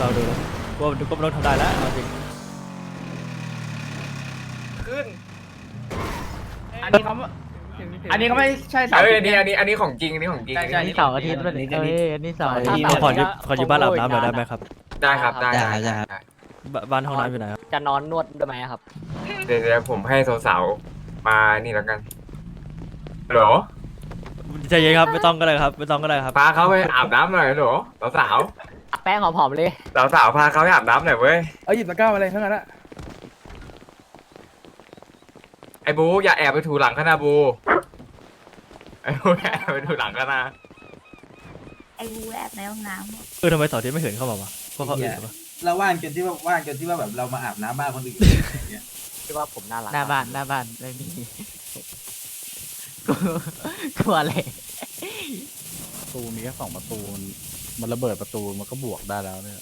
เราดูแล้วว่ามันก็ไม่ต้องทำได้แล้วเอาจริงขึ้น อันนี้เขาอันนี้ก็ไม่ใช่สาเอ้ยธิอัตนนี้เนี่ยอันนี้อันนี้ของจริงอันนี้ของจริง ใช่อันใช่นี้นี่เสาร์อาทิตย์มันเอ้ยอันนี้เสาร์อาทิตย์ขอขออยู่ขออยู่บ้านอาบน้ำหน่อยได้ไหมครับได้ครับได้ได้ได้ได้ครับได้บบ้านห้องน้ำอยู่ไหนครับจะนอนนวดด้วยไหมครับ เดี๋ยวเดี๋ยวผมให้สาวๆมานี่แล้วกันฮัลโหลใจเย็นครับไม่ต้องก็ได้ครับไม่ต้องก็ได้ครับพาเขาไปอาบน้ำหน่อยฮัลโหลสาว แป้งหอมๆเลยๆสาวๆพาเขาไปอาบน้ำหน่อยเว้ย เอาหยิบตะกร้ามาเลยทั้งนั้นอะไอ้บูอย่าแอบไปถูหลังเขานะบูไอ้บูอย่าแอบไปถูหลังเขานะไอ้บูแอบในห้องน้ำอะเออทำไมเสาร์อาที่ไม่เห็นเข้ามาวะเพราะเขาอื่นปะเราว่างจนที่ว่าว่างจนที่ว่าแบบเรามาอาบน้ำบ้านคนอื่นอย่างเงี้ยคิดว่าผมน่ารักหน้าบ้านหน้าบ้านไม่มีกลัวกลัวอะไร ประตูมีแค่สองประตู มันมันระเบิดประตูมันก็บวกได้แล้วเนี่ย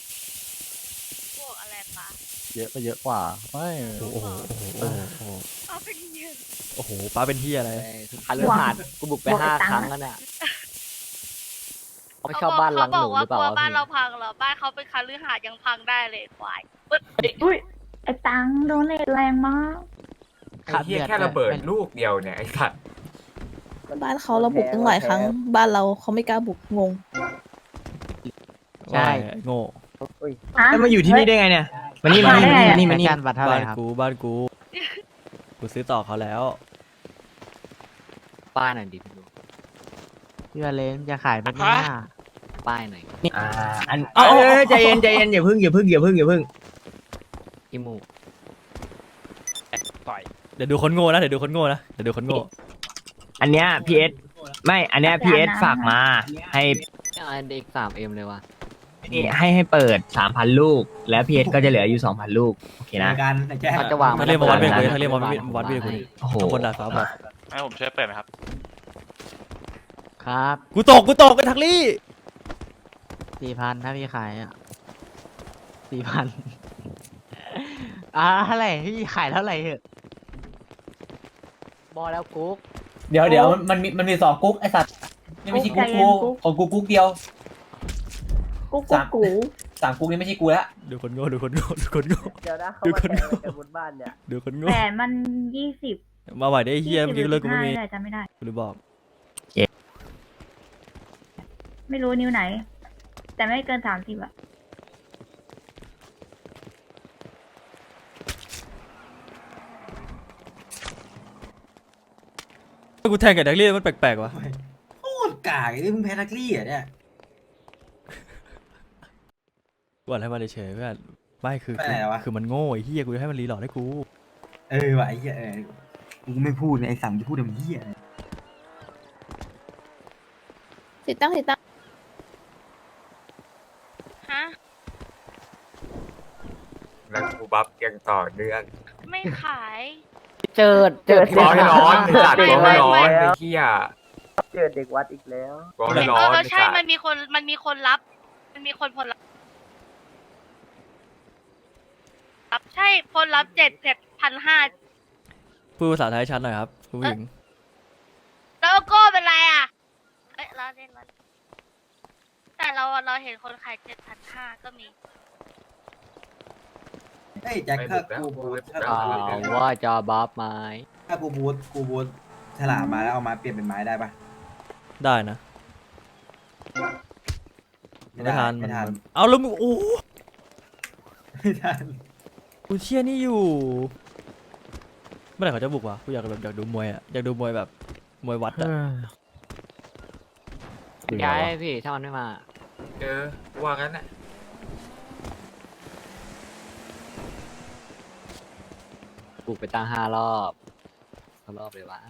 พวกอะไรปะเยอะก็เยอะกว่าไม่โอ้โหโอ้โหโอ้โหโอ้โหเอาเป็นเยอะโอ้โหป้าเป็นที่อะไรคาลือหาดกูบุกไปห้าครั้งแล้วเนี่ยเขาไม่ชอบบ้านหลังหนูหรือเปล่าขบกวะว่าบ้านพี่เราพังเหรอบ้านเขาเป็นคาลือหาดยังพังได้เลยควายปึ๊ดอุ้ยไอ้ตังโดนเลทแรงมากไอ้เหี้ยแค่ระเบิดลูกเดียวเนี่ยไอ้สัตว์บ้านเขาเราบุกตั้งหลายครั้ง บ้านเราเขาไม่กล้าบุกงง ใช่ว่าไงโง่แล้วมาอยู่ที่นี่ได้ไงเนี่ยมานี่มานี่มานี่มานี่การบัตรเท่าไหบ้าร่นครับกูบ้านกูกูซื้อต่อเขาแล้ว ป้ายหน่อยดิพี่ดูพี่วาเลนจะขายบ้านหน้าป้ายหน่อยอ่าอันเอาเอาเอาใจเย็นใจเย็นอย่าพึ่งอย่าพึ่งอย่าพึ่งอย่าพึ่งอีมูเดี๋ยวดูคนโง่นะเดี๋ยวดูคนโง่นะเดี๋ยวดูคนโง่อันเนี้ยพีเอสไม่อันเนี้ยพีเอสฝากมา ให้อันเด็กสามเอ็มเลยว่ะ ให้ให้เปิดสามพันลูก แล้วพีเอสก็จะเหลืออยู่สองพันลูก โอเคในนะ การแจ้งเขาจะวางถ้าเรียกมาวัดเบรกเลยไถ้าเรียกมาวัดเบรกเลยโอ้โหข้างบนดาดฟ้าบอกให้ผมช่วยเปิดนะครับ ครับ กูตก กูตกไอ้ทักลี่สี่พันถ้าพี่ขายอะสี่พันอ่าเท่าไหร่พี่ขายเท่าไหร่เหอะบอแล้วกุ๊ก เดี๋ยวเดี๋ยวมันมีมันมีสองกุ๊กไอสัตว์นี่ไม่ใช่กุ๊กกูของกูกุ๊กเดียว กูกูกูสามกุ๊กนี่ไม่ใช่กูละดูคนโง่ดูคนโง่ดูคนโง่ เดี๋ยวนะดูคนโง่ดูคนโง่ แต่มันยี่สิบมาใหม่ได้ไอ้เฮียเมื่อกี้เลิกกูไม่มีได้จำไม่ได้ กูเลยบอก ไม่รู้นิ้วไหน แต่ไม่เกินสามสิบอะกูแทงกับทักลี่มันแปลกๆวะโคตรกากไอ้นี่มึงแพ้ทักลี่อะเนี่ย กูอ่านให้มันเฉยๆเพื่อนไม่คือไปคือไหนวะ คือมันโง่ไอ้เฮียกูจะให้มันรีโหลดให้กูเออว่ะไอ้เหี้ยเออกูไม่พูดเนี่ยไอ้สั่งจะพูดทำเหี้ยอะไรติดตั้งติดตั้งฮะ แล้วกูบัฟยังต่อเนื่องไม่ขาย เจอเจอร้อนร้อนไอ้สัตว์ไม่ร้อนไม่ร้อนไม่ไอ้เหี้ยเจอเด็กวัดอีกแล้ว ร้อนเอร้ออนเออไอ้ใช่ สัตว์มันมีคน มันมีคนรับ มันมีคนผล รับรับ ใช่คนรับเจ็ดเจ็ดพันห้าพูดภาษาไทยชัดหน่อยครับคุณผู้หญิงแล้วโก้เป็นไรอะเอ้ยเราเล่นเราเล่นแต่เราเราเห็นคนขายเจ็ดพันห้าก็มี เฮ้ยแจ็คถ้ากูบูทถ้าอ่ากูบูทว่าจะบัฟไหมถ้ากูบูทกูบูทฉลามมาแล้วเอามาเปลี่ยนเป็นไม้ได้ปะได้นะไม่ไม่ได้ทันไม่ทันมันเอาแล้วมึงโอ้ไม่ทัน กูเชี่ยนี่อยู่ เมื่อไหร่เขาจะบุกวะกูอยากแบบอยากดูมวยอะอยากดูมวยแบบมวยวัดอะย้ายพี่ถ้ามันไม่มาเออว่างั้นน่ะบุกไปตั้งห้ารอบรอบเลยวะ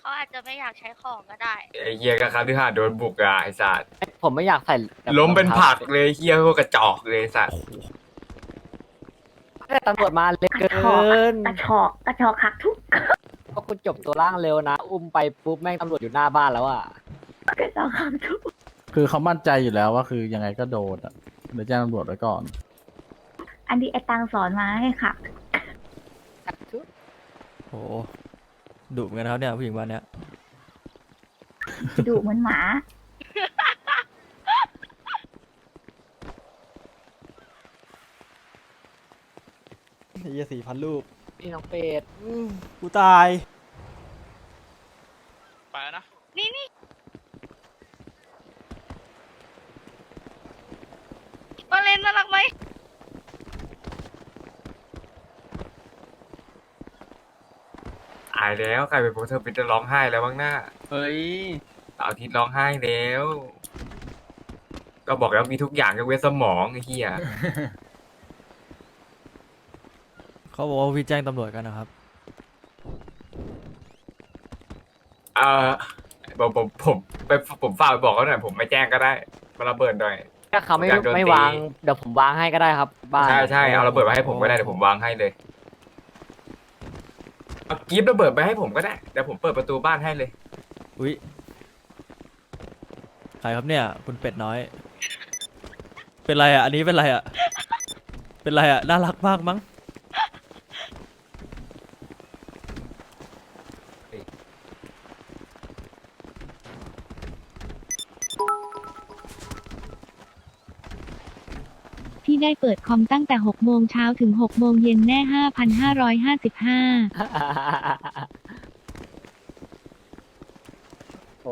เขาอาจจะไม่อยากใช้ของก็ได้ไอ้เหี้ยก็ครับที่หาโดนบุกอะไอ้สัตว์ผมไม่อยากใส่แบบล้มเป็นผักเลยเหี้ยพวกกระจอกเลยไอ้สัตว์ แต่ตำรวจมาเล็กกระเกิชอกอะนกระชอกกระชอกหักทุกก็คุณจบตัวล่างเร็วนะ อุ้มไปปุ๊บแม่งตำรวจอยู่หน้าบ้านแล้วอะกระชอกหักทุกคือเขามั่นใจอยู่แล้วว่าคือยังไงก็โดนอะเดี๋ยวแจ้งตำรวจไว้ก่อน อันนี้ไอ้ตังสอนมาให้ขับโหดุเหมือนกันนะครับเนี่ยผู้หญิงบ้านเนี้ยดุเหมือนหมา ไอ้เหี้ยสี่พันลูกพี่น้องเป็ดอืมกูตาย ไปแล้วนะนี่นี่มาเล่นน่ารักไหมตายแล้วใครเป็นโปรเทอร์ปิดจะร้องไห้แล้วบ้างหน้าเฮ้ย สาวอาทิตย์ร้องไห้แล้ว ก็บอกแล้วมีทุกอย่างยกเว้นสมองไอ้เหี้ย เขาบอกว่าพี่แจ้งตำรวจกันนะครับ เอ่อผมผมผมไปผมฝากไปบอกเขาหน่อยผมไม่แจ้งก็ได้มาระเบิดหน่อย ถ้าเขาไม่อยากโดนไม่ตีวางเดี๋ยวผมวางให้ก็ได้ครับบ้านใช่ใช่เอาระเบิดมาให้ผมก็ได้เดี๋ยวผมวางให้เลยเอากีบระเบิดไปให้ผมก็ได้เดี๋ยวผมเปิดประตูบ้านให้เลย อุ้ยใครครับเนี่ย คุณเป็ดน้อย เป็นไรอะ อันนี้เป็นไรอะ เป็นไรอะ น่ารักมากมั้ง ได้เปิดคอมตั้งแต่ 6 โมงเช้าถึง 6 โมงเย็นแน่ 5,555 โห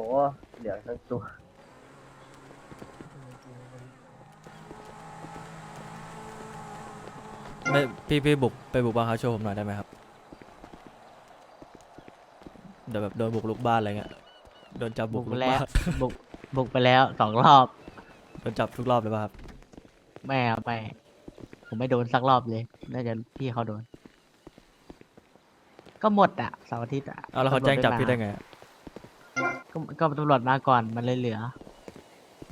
เดี๋ยวสักตัว ไม่พี่พี่บุกไปบุกบ้านเขาโชว์ผมหน่อยได้ไหมครับเดี๋ยวแบบโดนบุกลุกบ้านอะไรเงี้ยโดนจับบุบุกกลุกแล้วบ้านบุกบุกไปแล้วสองรอบ โดนจับทุกรอบเลยป่ะครับ ไม่เอาไปผมไม่โดนสักรอบเลย น่าจะพี่เขาโดน ก็หมดอะเสาร์อาทิตย์อะเอาแล้วเขาแจ้งจับพี่ได้ไงอะก็ก็ตำรวจมาก่อนมันเลยเหลือ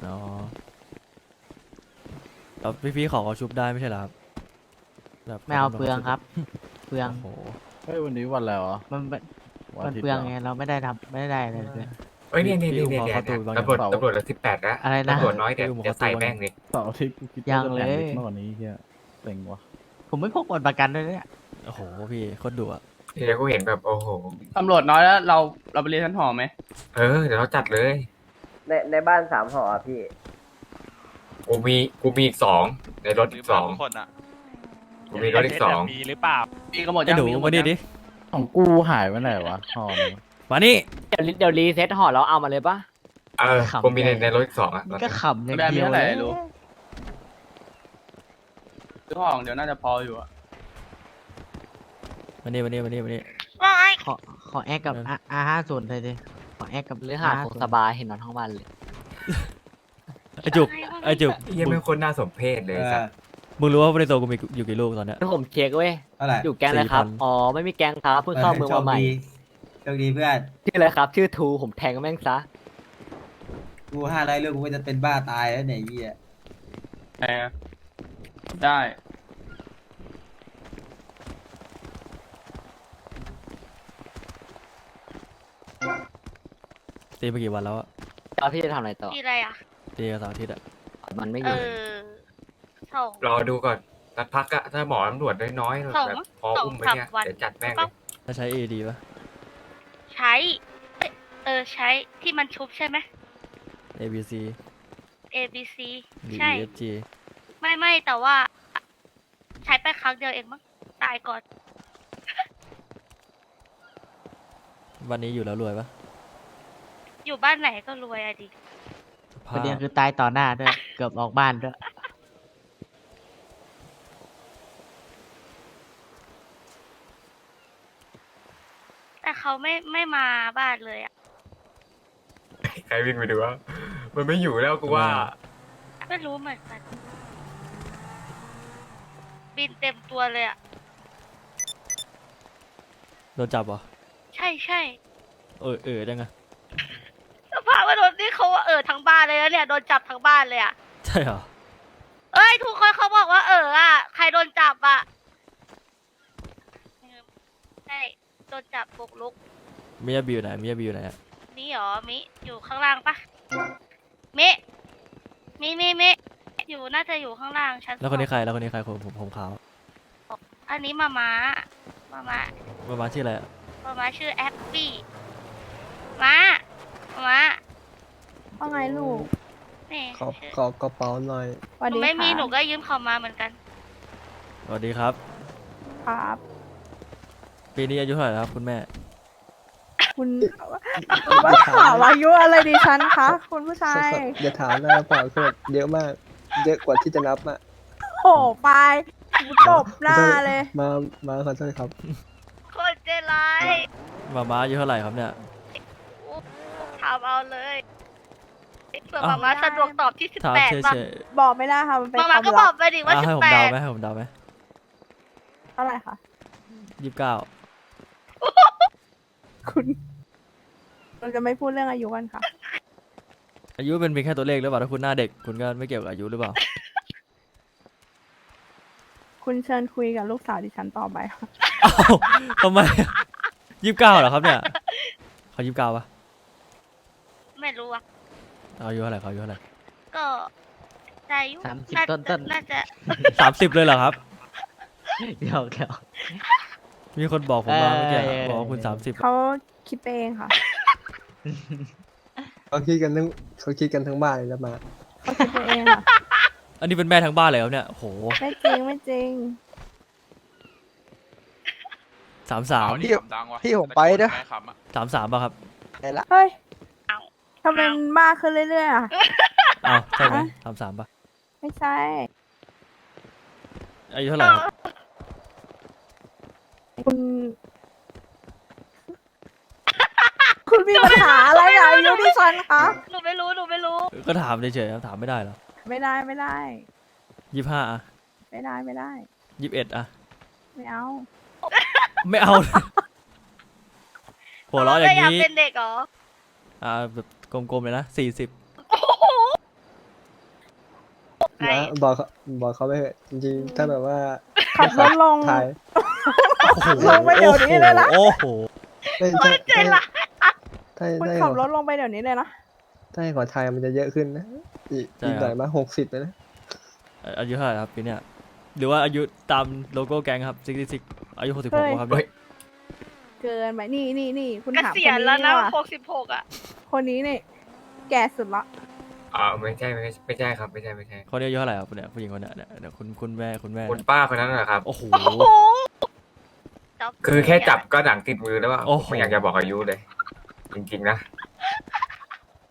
อ๋อแล้วพี่พี่ๆขอเขาชุบได้ไม่ใช่เหรอครับแบบไม่เอาขตำวจเปลืองครับ เปลือง โอ้โห เฮ้ยวันนี้วันอะไรวะมันมันวัมันอาทิตย์เปลืองหรไงเราไม่ได้ทำไม่ได้อะไรเลย เอ้ยเนี่ยเนี่ยเนี่ยเนี่ยเนี่ยตำรวจตำรวจละสิบแปดแล้วอะไรนะ ตำรวจน้อยเดี๋ยวจะใส่แม่งเลยเสาร์อาทิตย์กูคิดยัว่างจะแต่งเลยนิดมากกว่านี้เฮียเต็งวะผมไม่พกบัตรประกันด้วยเนี่ยโอ้โหพี่โคตรดุอะเดี๋ยวกูเห็นแบบโอ้โหตำรวจน้อยแล้วเราเราไปเรียนชั้นหอไหมเออเดี๋ยวเราจัดเลย ในในบ้านสามห่ออะพี่กูมีกูมีอีกสองในรถอีกสองคนอะกูมีรถอีกสองมีหรือเปล่ามีก็หมดไอ้ยังหนูมีก็หมมาดนี่ยังดิของกูหายไปไหนวะห่อหนึง มานี่เดี๋ยวเดี๋ยวรีเซ็ตห่อแล้วเอามาเลยปะ เออขำกูมีในใหญ่ในรถอีกสองอะมันก็ขำอย่างได้มีเดียวเท่าไหเลร่ยรู้ซื้อห้องเดี๋ยวน่าจะพออยู่อะมานี่มานี่มานี่มานี่ว่าไงขอขอแอคกับเออ อาห้าศูนย์เลยดิขอแอคกับหรือหาดของ550สบายเห็นนอนทั้งวันเลย ไอ้จุกไอ้จุกเฮียมึเป็งนคนน่าสมเพชเลยสัสมึงรู้ว่าในตัวกูมีอยู่กี่ลูกตอนเนี้ยถ้าผมเช็คเว้ยอะไรอยู่แก๊งอะไรครับ4,000อ๋อ ไม่มีแก๊งครับเพิ่งเข้าเมืองมาใหม่โช คดีเพื่อนชื่ออะไรครับ ชื่อทูผมแทงแม่งซะกูห้าร้อยลูกกูก็จะเป็นบ้าตายแล้วเนี่ยไอ้เหี้ยแหมได้ ตีไปกี่วันแล้วอะแล้วพี่จะทำอะไรต่อ มีอะไรอะ ตีกับเสาร์อาทิตย์อะมันไม่อเอยู่อสอง รอดูก่อนสักพักอะถ้าหมอตำรวจน้อยๆสองแบบพอสองอุ้มไปเนี่ยสามวัน เดี๋ยวจัดแม่งปะเลยถ้าใช้ AD ป่ะ ใช้เอ้ยเออใช้ที่มันชุบใช่ไหม ABC A B C D ใช่ E F G ไม่ไม่แต่ว่า ใช้ไปครั้งเดียวเองมั้งตายก่อน วันนี้อยู่แล้วรวยป่ะอยู่บ้านไหนก็รวยอะดิภาประเด็นพคือตายต่อหน้าด้วย เกือบออกบ้านด้วย เขาไม่ไม่มาบ้านเลยอะใครวิ่งไปดูว่า มันไม่อยู่แล้วกูว่า ไม่รู้เหมือนกันบินเต็มตัวเลยอะโดนจับเหรอ ใช่ใช่เออเออได้ไงสภาพว่าโดนนี่เขาว่าเออทั้งบ้านเลยนะเนี่ยโดนจับทั้งบ้านเลยอะใช่เหรอ เอ้ยทุกคนเขาบอกว่าเอออะใครโดนจับอะใช่ โดนจับบุกลุกมิยาบิวไหนมิยาบิวไหนอะมีเหรอมิอยู่ข้างล่างปะมิมิมิมิอยู่น่าจะอยู่ข้างล่างชั้นแล้วคนนี้สองใครแล้วคนนี้ใครคนผมผมขาวอันนี้มาม้ามาม้ามามาชื่ออะไรอะมาม้าชื่อแอปปี้ม้ามาม้าว่าไงลูกนี่ขอชื่อขอกระเป๋าหน่อยสวัสหนูดีไม่มีค่ะหนูก็ยืมเขามาเหมือนกัน สวัสดีครับ ครับ ปีนี้อายุเท่าไหร่แล้วครับคุณแม่ คุณคุณว่าถามอายุอะไรดิฉันคะ คุณผู้ชาย อย่าถามนะเปล่าคือแบบเยอะมาก เยอะกว่าที่จะนับอะโหไปตบหน้าเลย มา มาขอโทษครับ คนใจร้ายมาม้าอายุเท่าไหร่ครับเนี่ยถามเอาเลยเผื่อเอ้ามามาสะดวกตอบที่สิบถามแปดเฉบ้างยบอกไม่ได้ค่ะมันเป็นมาคมาวามก็บลัอบกไปดิๆว่าอะสิให้บผมแปเดาดไหมให้ผมเดาไหมเท่าไหร่คะยี่สิบเก้า คุณ เราจะไม่พูดเรื่องอายุกันค่ะ อายุเป็นเพียงแค่ตัวเลขหรือเปล่าถ้าคุณหน้าเด็กคุณก็ไม่เกี่ยวกับอายุหรือเปล่า คุณเชิญคุยกับลูกสาวดิฉันต่อไปค่ะเอ้าทำไมยี่สิบเก้าเหรอครับเนี่ยเขายี่สิบเก้าปะไม่รู้อะอายุเท่าไหร่เขาอายุเท่าไหร่ก็อายุสามสิบน่าต้นต้นน่าจะ สามสิบเลยเหรอครับ เดี๋ยวเดี๋ยว มีคนบอกผมมาเมื่อกี้เออ บอกว่าคุณสามสิบเขาคิดไปเองค่ะเขาคิดกันทั้งเขาคิดกันทั้งบ้านเลยแล้วมา เขาคิดไปเองค่ะ อันนี้เป็นแม่ทั้งบ้านเลยครับเนี่ยโหไม่จริงไม่จริง สามสามพี่พี่ผมไปเด้อสามสามป่ะครับไปละเฮ้ยทำไมมันมากขึ้นเรื่อยๆอะ อ้าวใช่ไหมฮะสามสามป่ะไม่ใช่อายุเท่าไหร่ครับ คุณ คุณมีปัญหาอะไรกับอายุดิฉันคะหนูไม่รู้ หนูไม่รู้ ก็ถามเฉยๆครับถามไม่ได้เหรอไม่ได้ไม่ได้ ยี่ห้าอะไม่ได้ไม่ได้ ยี่สิบเอ็ดอะไม่เอา ไม่เอา หัวเราะอย่างนี้อยากนี้เป็นเด็กเหรอ อ่าแบบกลมๆเลยนะสี่สิบไหน นะบอกเขาบอกเขาไปเถอะจริงๆ ถ้าแบบว่าขับรถลง ถ่าย ลงไปเดี๋ยวนี้เลยนะ โอ้โห ไม่ใช่ถ้าถ้าคุณถ้าให้ขับขรอถลงไปเดี๋ยวนี้เลยนะ ถ้าให้ขอถ่ายมันจะเยอะขึ้นนะ อีกใช่อีกครับหน่อยมาหกสิบเลยนะอะอายุเท่าไหร่ครับปีเนี้ยหรือว่าอายุตามโลโก้แก๊งครับซิกซิกอายุหกสิบหกเฮ้ยครับเฮ้ย เกินไปนี่นี่นี่คุณเกถามคษีนยณนี้แล้วนะนี่หว่ะกสิบหกอะ คนนี้นี่แก่สุดละอ่าไม่ใช่ไม่ใช่ไม่ใช่ครับไม่ใช่ไม่ใช่คนนี้อายุเท่าไหร่ครับเนี่ยผู้หญิงคนเนี้ยเนี่ยเดี๋ยวคุณคุณแม่คุณแม่คุณเนี่ยป้าคนนั้นนะครับ โอ้โหโอ้โห คือแค่จับก็หนังติดมือแล้วว่าโอ้โห ไม่อยากจะบอกอายุเลย จริงๆนะ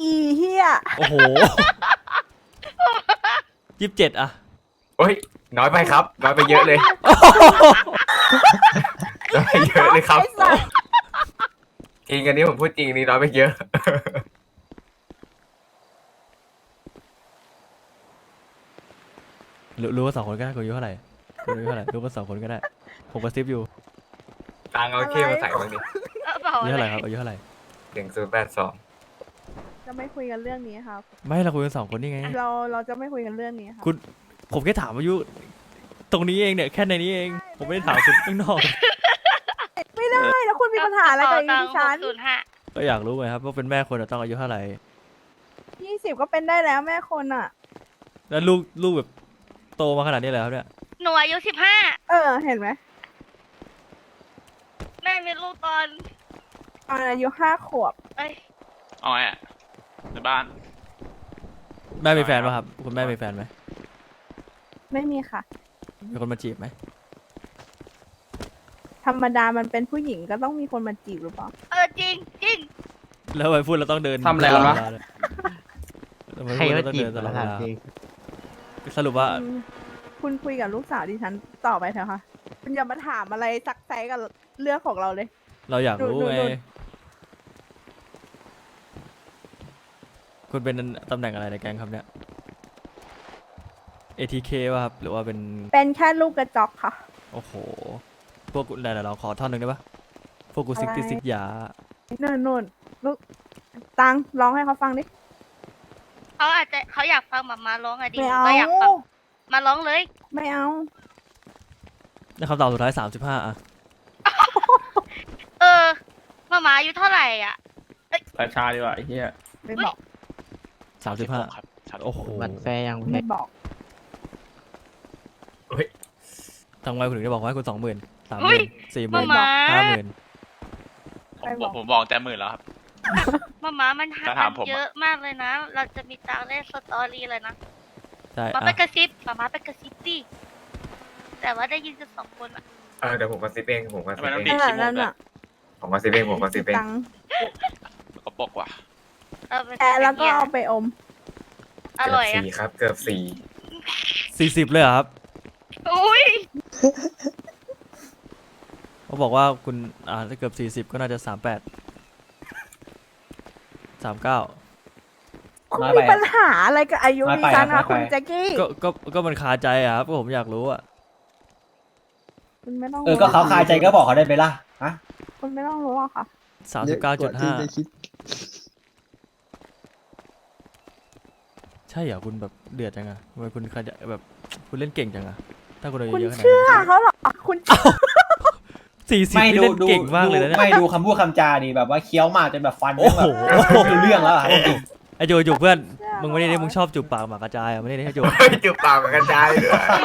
อีเฮียโอ้โหยี่สิบเจ็ดอะโอ้ย น้อยไปครับ น้อยไปเยอะเลยน้อยไปเยอะเลยครับไอ้สัสจริงอันนี้ผมพูดจริงนี่น้อยไปเยอะ รู้รู้ว่าสองคนก็ได้คุณอายุเท่าไหร่คุณอายุเท่าไหร่รู้ว่าสองคนก็ได้ผมกระซิบอยู่ ตังเอาเข้มาใส่บ้างดิเออเปล่าอายุอะเท่าไหไรร่ครับอายุเท่าไหร่หนึ่งศูนย์แปดสองจะไม่คุยกันเรื่องนี้ครับ ไม่เราคุยกันสองคนนี่ไง เราเราจะไม่คุยกันเรื่องนี้ครับคุณ ผมแค่ถามอายุ ตรงนี้เองเนี่ยแค่ในนี้เอง ผมไม่ได้ถามคุณข้างนอก ไม่ได้แล้วคุณมีปัญหาอะไรกับอายุดิฉันศูนย์ห้าก็อยากรู้ไงครับว่าเป็นแม่คนอะต้องอายุเท่าไหร่ ยี่สิบก็เป็นได้แล้วแม่คนอะ แล้วลูกลูกแบบโตมาขนาดนี้เลยครับเนี่ยหนูอายุสิบห้าเออ เห็นไหมแม่มีลูกตอนตอนอายุห้าขวบ เอ้ยเอาไงในบ้าน แม่มีแฟนป่ะครับ คุณแม่มีแฟนไหมไม่มีค่ะ มีคนมาจีบไหมธรรมดามันเป็นผู้หญิงก็ต้องมีคนมาจีบหรือเปล่า เออจริงจริงแล้วไปพูดเราต้องเดินทำอะไรกันวะตลอดเาเลยทำไมใครพูดว่าเราต้องจีบเดินตลอดถาเวมลาจริงสรุปว่าอืมคุณคุยกับลูกสาวดิฉันต่อไปเถอะค่ะ คุณอย่ามาถามอะไรซักไซกับ เรื่องของเราเลย เราอยากรู้ดูดูไง ดู คุณเป็นตำแหน่งอะไรในแก๊งครับเนี่ย ATK ป่ะครับ หรือว่าเป็น เป็นแค่ลูกกระจอกค่ะ โอ้โห พวกไหนๆเราขอท่อนหนึ่งได้ปะพวกกูซิกอะไรติซิกยา นู่นนู่นลูกตังร้องให้เขาฟังดิเขาอาจจะเขาอยากฟังแบบมาร้องอะดิไม่หนูเอาก็อยากฟังมาร้องเลย ไม่เอาในคำตอบสุดท้ายสามสิบห้าอะ เออมามา อายุเท่าไหร่อะแต่ชาดีกว่าไอ้เหี้ยไม่บอกสามสิบห้าโอ้โหบัตรแฟร์ยังไม่บอกทำไมคุณถึงได้บอกว่าให้คุณสองหมื่นสามหเฮ้มื่ยนสี่หมื่นมามาห้าหมื่นไม่บอกผมบอกแต่หมื่นแล้วครับมามามันหาถ้าถามผมเยอะมากเลยนะ เราจะมีตังค์เล่นสตอรี่เลยนะใช่มาอะไปกระซิบมามาไปกระซิบดิแต่ว่าได้ยินกันสองคนอะเออเดี๋ยวผมกระซิบเองผมกระทำซิไมบต้องเอดีงดขี้มูนั่กนด้วยน่ะ ผมกระซิบเองผมกระซิบเอง ตังค์กระปรกว่ะเออเป็นแอะแล้วก็เอาไปอม อเกืร่ออบยอะสี่ครับเกือบสี่สี่สิบเลยเหรอครับอุ้ยเขาบอกว่าคุณอ่าถ้าเกือบสี่สิบก็น่าจะสามแปดสามเก้าคุณน้อยมีไปปัญหาอะไรกับอายุน้อยดิไปฉันครัคะบคุณน้อยไปแจ็คกี้ก็ก็ก็มันคาใจอะครับก็ผมอยากรู้อะคุณไม่ต้องเออก็เขาคาใจก็บอกเขาได้ไหมล่ะฮะ คุณไม่ต้องรู้อะค่ะ สามสิบเก้าจุดห้าใช่เหรอคุณแบบเดือดจังอะทำไมคุณขยันแบบคุณเล่นเก่งจังอะถ้าคุณอายุคุณเยอะขนาดเชื่อนั้นเขาเหรอ คุณสี่สิบไม่นี่ดูเล่นดูเก่งมากเลยนะเนี่ย ไม่ดูคำพูดคำจาดีแบบว่าเคี้ยวมากจนแบบฟันโอ้โห แบบไม่รู้เรื่องแล้วอะครับจริงไอโจจูบเพื่อนมึงไม่ได้ได้มึงชอบจูบปากหมากกระจายอะไม่ได้ได้จูบ จุบปากมันกระจายด้วย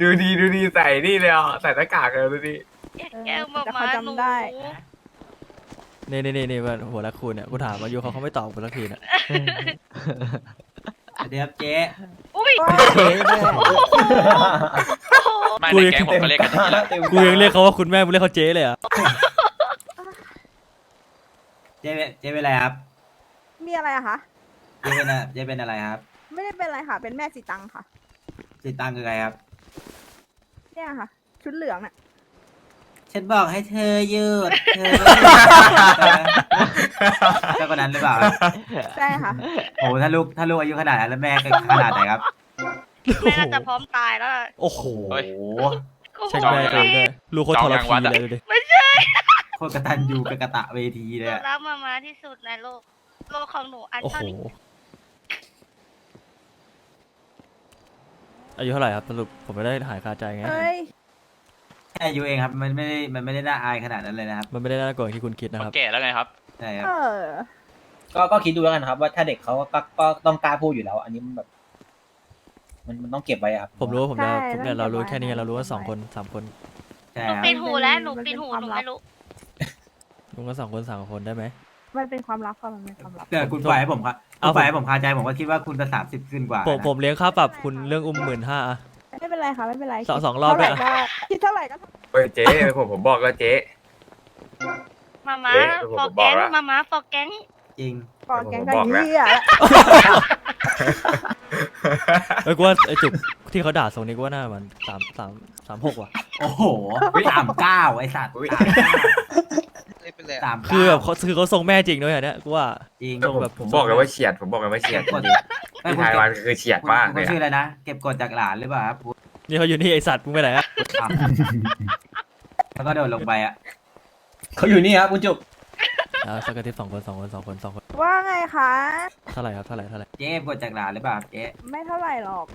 ดูดีดูดีใส่นี่เลยอะใส่หน้ากากเลยดูดีแก้วมาแต่มาเขาหนูจำได้ นี่นี่นี่นี่เพื่อนหัวละคุณเนี่ยกูถามอายุเขาเขาไม่ตอบกูสักทีน่ะเดี๋ยวเจ๊อุ้ยไม่ในแก๊งผมก็เรียกกันอย่างนี้แหละกูยังเรียกเขาว่าคุณแม่มึงเรียกเขาเจ๊เลยอะเจ๊เจ๊เป็นอะไรครับมีอะไรอะคะ เจ๊เป็นเจ๊เป็นอะไรครับ ไม่ได้เป็นอะไรค่ะ เป็นแม่สีตังค่ะสีตังคือใครครับ เนี่ยค่ะ ชุดเหลืองน่ะฉันบอกให้เธอหยุดเธอเจ้าคนนั้นหรือเปล่าใช่ค่ะ โอ้ถ้าลูกถ้าลูกอายุขนาดนั้นแล้วแม่ก็ขนาดไหนครับ แม่น่าจะพร้อมตายแล้วล่ะโอ้โหเฮ้ยเช็คได้เองด้วยรู้โคตรทรจองยังพีวัดอะเลยดูดิไม่ใช่โคตรกระตันยูกระตะเวทีหเลนูยอะ รักมามาที่สุดในโลกโลกของหนูอันโอ้เท่าโห นี้ อายุเท่าไหร่ครับสรุปผมไม่ได้หายคาใจไง เอ้ยแค่อายุเองครับมันไม่ได้มันไม่ได้น่าอายขนาดนั้นเลยนะครับมันไม่ได้น่ากลัวอย่างที่คุณคิดนะมัครับนแก่แล้วไงครับ ใช่ครับเออก็ก็คิดดูแล้วกันครับ ว่าถ้าเด็กเขาก็ก็ต้องกล้าพูดอยู่แล้ว อันนี้มันแบบ มันมันต้องเก็บไว้อะครับผมรู้ว่าผมจะใช่ผมเนี่ยแล้วเรารู้เก็บไว้แค่นี้ให้เรารู้ว่าเก็บสองไว้คนสามคนใช่หนูครับปิดหูแล้วหนูมันเป็นปิดหูความหนูลับไม่รู้ลุงก็สองคนสามคนได้ไหม มันเป็นความลับค่ะมันเป็นความลับเกิดคุณปล่อยให้ผมครับเอาคุณปล่อยให้ผมคาใจผมก็คิดว่าคุณจะสามสิบขึ้นกว่าผมนะผมเลี้ยงค่าปรับคุณเรื่องอุ้มหมื่นห้า ไม่เป็นไรค่ะไม่เป็นไรสองสองรอบเท่าไหร่ด้วยอะก็คิดเท่าไหร่ก็เฮ้ยเจ๊ผมผมบอกแล้วเจ๊ มามาเอ๊ะผมฟอบอกแก๊งแล้ว มามาฟอแก๊งจริงปอแกงผมกันบอกแล้ว เหี้ยเอ้ยกูว่าไอ้จุกที่เขาด่าทรงนี้กูว่าน่ามันสามสามสามหกว่ะโอ้โหสามเก้าไอ้สัตว์อุ๊ย สามคือเก้าแบบเขาคือเขาทรงแม่จริงด้วยอันเนี้ยกูว่า จริงทรงแบบ ผมบอกเลยว่าเฉียด ผมบอกเลยว่าเฉียดกดจริงๆที่ไทยวันคือเฉียดคุณมากคุณเลยชื่ออะอะไรนะ เก็บกดจากหลานหรือเปล่าครับคุณนี่เขาอยู่นี่ไอสัตว์มึงไปไหนอะครับแล้วก็โดดลงไปอะเขาอยู่นี่ครับคุณจุกอ่าสักกะทิสองคนสองคนสองคนสองคนว่าไงคะ เท่าไหร่ครับเท่าไหร่เท่าไหร่เจ๊เก็บกดจากหลานหรือเปล่าครับเจ๊ไม่เท่าไหร่หรอก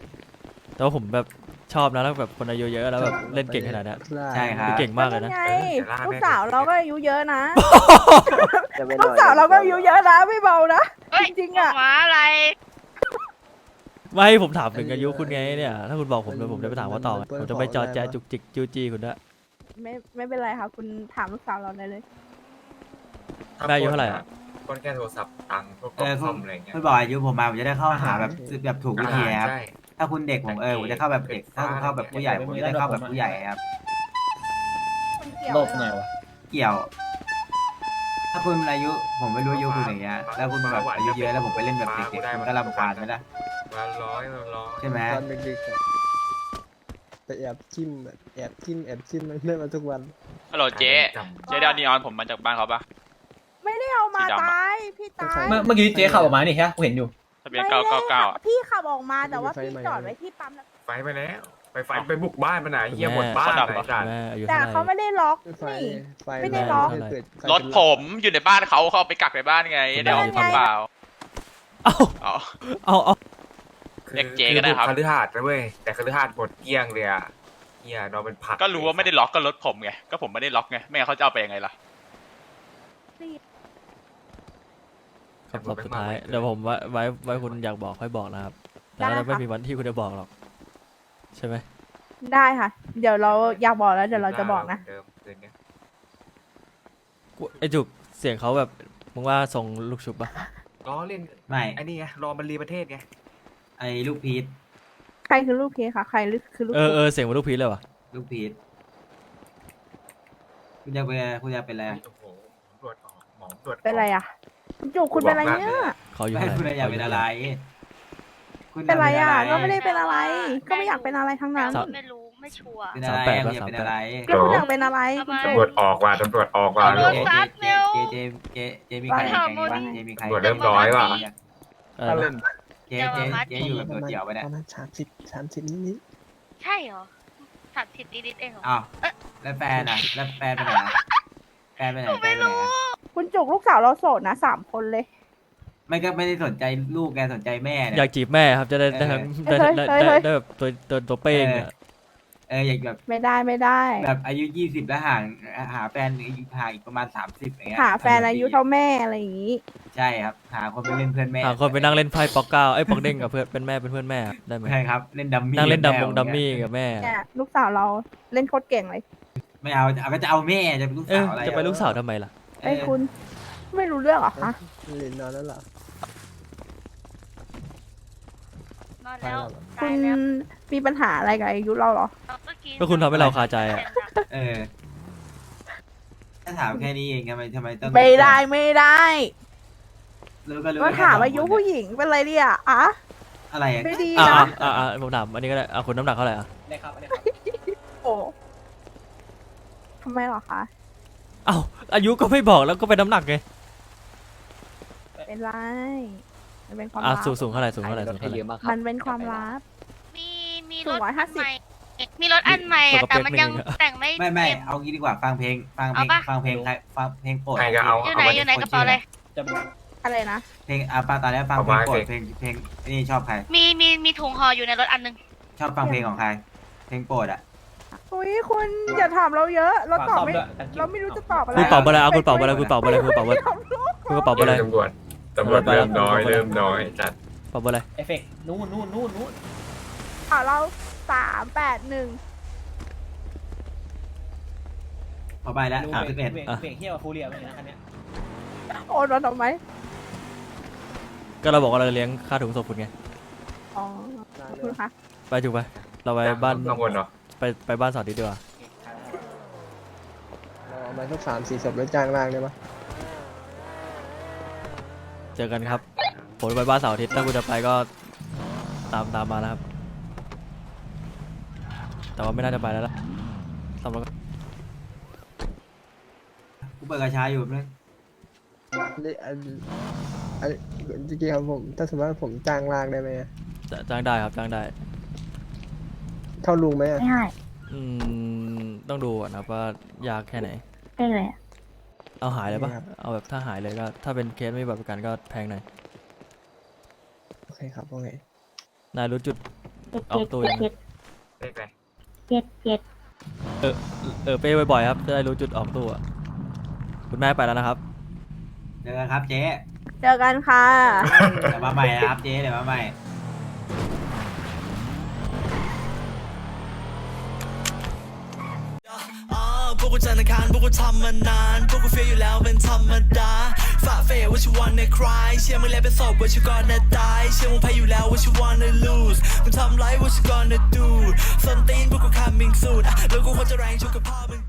แต่ว่าผมแบบ ชอบนะแล้วแบบคนอายุเยอะแล้วแบบเล่นเก่งขนาดเนี้ยใช่ครับ เก่งมากเลยนะ ไงลูกสาวเราก็อายุเยอะนะจะไปลูกสาวเราก็อายุเยอะนะไม่เบานะเฮ้ยจริงๆอะมาอะไร ไม่ผมถามถึงอายุคุณไงเนี่ยถ้าคุณบอกผมเดี๋ยวผมจะไปถามว่าต่อไงผมจะไปจอแจจุกจิกจู้จี้คุณด้วยไม่ไม่เป็นไรค่ะ คุณถามลูกสาวเราได้เลย แม่อายุเท่าไหร่อะคนแค่โทรศัพท์ตังค์พวกกเอล่องอคคุอณมอะไรเงี้ยคุณบอกอายุผมมาผมจะได้เข้าหาแบบแบบถูกวิธีครับ ใช่ ถ้าคุณเด็กผมเออผมจะเข้าแบบเด็กถ้าคุณเข้าแบบผู้ใหญ่ผมจะได้เข้าแบบผู้ใหญ่ครับคุณเกี่ยวโลภหน่อยวะเกี่ยว ถ้าคุณอายุผมไม่รู้อายุคุณอย่างเงี้ยแล้วคุณแบบอายุเยอะแล้วผมไปเล่นแบบเด็กๆคุณก็รำคาญไหมล่ะมาร้อยมาร้อยใช่ไหมตอนดึกๆอะไปแอบจิ้มอะแอบจิ้มแอบจิ้มมันได้มาทุกวันฮัลโหลเจ๊เจ๊ดาวนีออนผมมาจากบ้านเขาปะไม่ได้เอามาสีดำอะตายพี่ตายเมื่อเมื่อกี้เจ๊ขับออกมานี่ฮะกูเห็นอยู่ ทะเบียนไม่เก้าได้เก้าเก้าค่ะพี่ขับออกมาแต่ว่าไม่พี่ได้ไฟจอดไหม้ไว้ที่ปั๊มแล้วไฟไปแล้ว ไปไฟไปบุกบ้านมันไหนเฮียหมดบ้านคนดับไหนเหรอจ้ะแม่อายุแต่เท่าไหร่ เขาไม่ได้ล็อกไฟนี่ไฟไม่ได้แรงล็อกถ้าเกิดไฟรถผมอยู่ในบ้านเขาเขาเอาไปกักในบ้านไงเดี๋ยวเอานั่นไงเปล่าเอ้าเอา เอาเอาเรียกเจ๊ก็ได้ครับ อบุคฤหาสน์นะเว้ยแต่คฤหาสน์หมดเกลี้ยงเลยอะเฮียนอนเป็นผักก็รู้ว่าไม่ได้ล็อกก็รถผมไงก็ผมไม่ได้ล็อกไงไม่งั้นเขาจะเอาไปยังไงล่ะ คำตอบสุดท้ายเดี๋ยวผมไว้ไว้ไว้คุณอยากบอกค่อยบอกนะครับ แต่ว่าได้ไม่ค่ะมีวันที่คุณจะบอกหรอก ใช่ไหมได้ค่ะ เดี๋ยวเราอยากบอกแล้วเดี๋ยวเราจะบอกนะ เดิมคืนเนี้ยกูไอจุกเสียงเขาแบบมึงว่าทรงลูกชุบปะล้อเล่นไม่ไอ้นี่ไงรอมันรีประเทศไงไอ้ลูกพีทใครคือลูกเพคะใครคือลูกเออเออเสียงเหมันลูกพีชเลยว่ะลูกพีชคุณอยากเป็นอะไรคุณอยากเป็นอะไรโอ้โหผมตรวจออกหมอตรวจเป็นอะไรอะ คุณจุกคุณเป็นอะไรเนี่ยเขาอยู่ไม่ไหนคุณอยากเป็นอะไร คุณเป็นอะไรอะยาก็ไม่ได้เป็นอะไร ก็ไม่อยากเป็นอะไรทั้งนั้นไม่รู้ไม่ชัวร์เป็นอะไรคุณอยากเป็นอะไรก็คุณอยากเป็นอะไรทำไมคุณตำรวจออกว่ะตำรวจออกว่ะตำรวจลูกซัดเร็วเจเจเจเจมีใครแข่งกันบ้างเจมีใครตำรวจเริ่มร้อยว่ะอะไรนะเจเจเจอยู่กับตัวเดี่ยวไปเนี่ยประมาณสามสิบสามสิบนิดใช่เหรอสามสิบนิดๆเองเหรออ้าวแล้วแฟนอะแล้วแฟนไปไหนอะแฟนไปไหนหนูแฟไม่นไปไหนรู้อะ คุณจุกลูกสาวเราโสดนะสามคนเลย ไม่ก็ไม่ได้สนใจลูกแกสนใจแม่เนี่อยากจีบแม่ครับจะได้ได้ทั้งได้ได้ได้ได้ได้แบบตัวตัวตัวเป้งเนี่ยเอออยากแบบไม่ได้ไม่ได้ แบบอายุยี่สิบแล้วห่างหาแฟนอายุห่างอีกประมาณสามสิบอย่างเงี้ยหาแฟนอายุเท่าแม่อะไรอย่างนี้ ใช่ครับ หาคนไปเล่นเพื่อนแม่หาคนไปนั่งเล่นไพ่ปอกเก้าไอ้ยปอกเด้งกับเพื่อนเป็นแม่เป็นเพื่อนแม่ครับได้ไหมใช่ครับ เล่นดัมมี่นั่งเล่นดัมมงแดัมมี่กับแม่เนี่ยลูกสาวเราเล่นโคตรเก่งเลย ไม่เอาเอาก็จะเอาแม่จะเป็นลูกเอสาอวอะไรจะไปลูกสาวทำไมล่ะ ไอ้ยคุณไม่รู้เรื่องเหรอคะๆเรียนนอนแล้วเหรอ นอนแล้วคุตายณแล้วมีปัญหาอะไรกับอายุเราเหรอเอาเมื่อกี้ก็คุณทำให้เราคาใจอะ เออถ้าถามแค่นี้เองทำไมทำไมต้องไม่ได้ไม่ได้รู้ก็รู้มาถามอายุผู้หญิงเป็นไรเนี่ยอะอะไรอะไม่ดีอ่านะอ่าอ่าผมถามอันนี้ก็ได้อ่าคุณน้ำหนักเท่าไหร่อะโอ้ทำไมเหรอคะ เอ้าอายุก็ไม่บอกแล้วก็เป็นน้ำหนักไงเป็นไรมันเป็นความอ่าลับสูงสูงเท่าไหร่สูงเท่าไหร่สูงให้เท่าไหเยร่อะมากครัมับนเป็นความลับ มีมีสูรงถร้อยอัห้านสิบใหม่มีรถอันใหม่อะแต่มันยังแต่งไม่ไม่ไม่เต็ม เอางี้ดีกว่าฟังเพลงฟังเพลงเอาปะ ฟังเพลงใครฟังเพลงโปรดใครก็เอา อยู่ไหนอยู่ไหนกระเป๋าเลย อะไรนะ เพลงอะป้าตอนนี้ฟังเอาเพลงมาโปรดสิเพลงเพลงนี่ชอบใคร มีมีมีถุงห่ออยู่ในรถอันหนึงชอบฟังเพลงของใคร เพลงโปรดอะ อุ้ยคุณอย่าถามเราเยอะ เราตอบไม่ เราไม่รู้จะตอบอะไรคุณเป่าไปเลยเอาคุณเป่าไปเลยคุณเป่าไปเลยคุณเป่าไปเลยคุณกระเป๋าไปเลยตำรวจตำรวจเริ่มน้อยเริ่มน้อยจัดเป่าไปเลยเอฟเฟกนู่นนู่นนู่นนู่นอ่าเราสามแปดหนึ่งพอไปแล้วสามสิบเอ็ดเบรกเบรกเที่ยวฟูเรียไปนะคันเนี้ยโอนมาทำไมก็เราบอกว่าเราจะเลี้ยงค่าถุงศพคุณไงอ๋อขอบคุณค่ะไปถูกไปเราไปบ้านกังวลเหรอ ไปไปบ้านสาวดิดีกว่าเอามาสักสามสี่ศพแล้วจ้างล่างได้ปะเจอกันครับผมจะไปบ้านเสาร์อาทิตย์ถ้าคุณจะไปก็ตามตามมานะครับ แต่ว่าไม่น่าจะไปแล้วล่ะสำหรับกูเปิดกระชาอยู่เพื่อนนี่อันอันจริงๆครับผม ถ้าสมมติว่าผมจ้างล่างได้ไหมอะจะจ้างได้ครับจ้างได้ เท่าลุงไหมอะไม่ให้อืมต้องดูก่อนนะครับว่ายากแค่ไหน ได้เลยเอาหายเลยปะเอาแบบถ้าหายเลยก็ถ้าเป็นเคสไม่มีบัตรประกันก็แพงหน่อยโอเคครับโอเคนายรู้จุดออกตัวยังไงเลขอะไรเจ็ดเจ็ดเออเป้บ่อยๆครับจะได้รู้จุดออกตัวคุณแม่ไปแล้วนะครับเจอกันครับเจ๊เจอกันค่ะ เดี๋ยวมาใหม่นะครับเจ๊เดี๋ยวมาใหม่ กกูจันทร์อังคารพวกกูทำมานาน พวกกูเฟียอยู่แล้วเป็นธรรมดาฝ่าเฟยว่าชิวันในคลายเชื่อมึงแล้วเป็นศพว่าชิวกอนนะตาย เชื่อมึงแพ้อยู่แล้วว่าชิวันใน lose มึงทำไรว่าชิ gonna do สันตีนพวกกู coming soon แล้วกูควรจะแรงชุกกับพ่อมึง